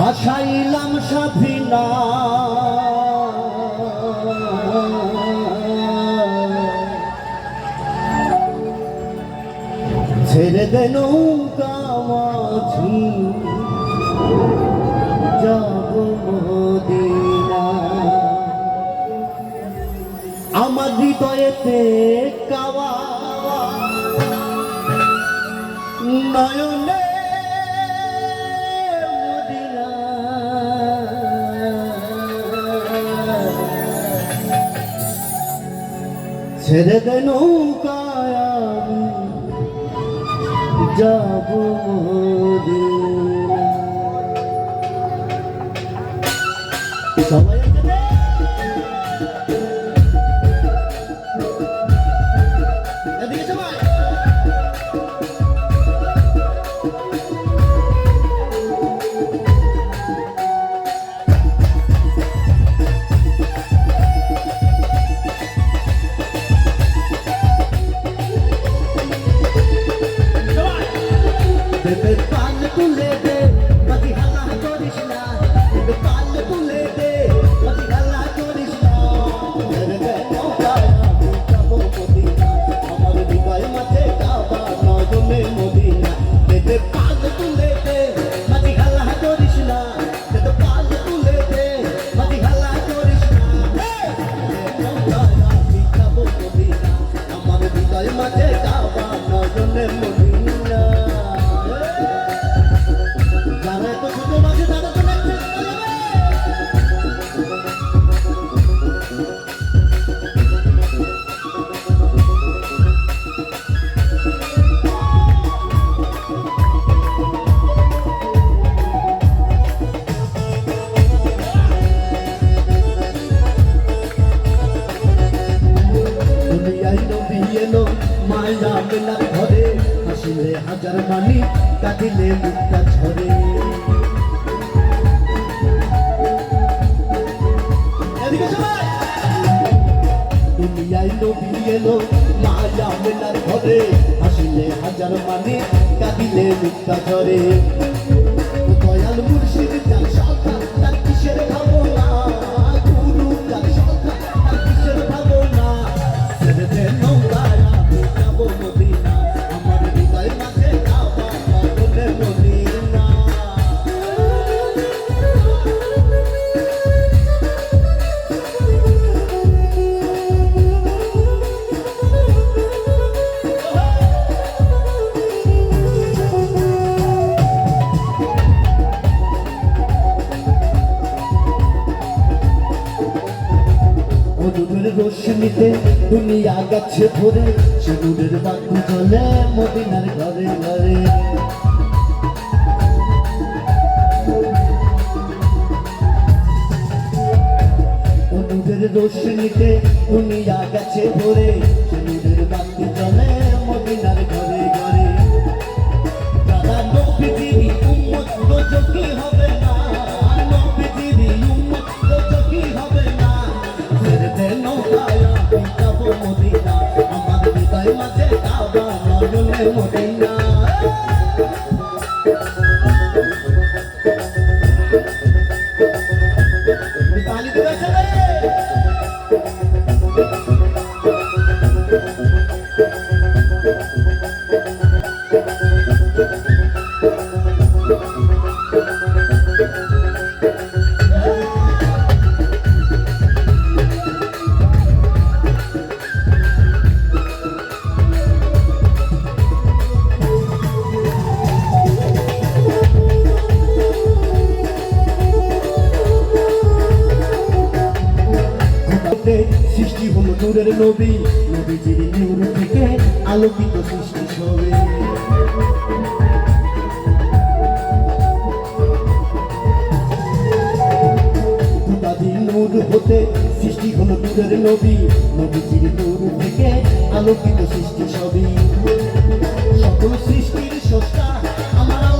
পাইলাম সাফিনা ছেড়ে দে নৌকা মাঝি। যাব মদিনা। আমার হৃদয়েতে কাওয়া। নয়নে ছেড়ে দে নৌকায় আমি যাব সবাই তুলে দে, বাকি হাল্লা করিস না। পাল তুলে দে, বাকি হাল্লা করিস না। আমার হৃদয় মাঝে কাবা নজনে মদিনা। দেবে পাল তুলে দে হাসিলে হাজার মানি কাটিলে বুকটা ঝরে! দুনিয়ায় নবী এলো মায়া মেলার ঘরে। হাসিলে হাজার মানি কাঁদিলে মুক্তা ঝরে। রোশনিতে দুনিয়া গেছে ভরে সিঁদুরের বাতি চলে মদিনার ঘরে ঘরে। রোশনিতে দুনিয়া গেছে ভরে সিঁদুরের বাতি চলে মদিনার ঘরে ঘরে। দাদা নবীজির উম্মত দোজখী হবে কাবা নূরের নবী, নবীজির নূর থেকে আলোকিত সৃষ্টি সবে। নূর হতে সৃষ্টি হলো নূরের নবী, নবীজির নূর থেকে আলোকিত সৃষ্টি সবই। সকল সৃষ্টির স্রষ্টা আমার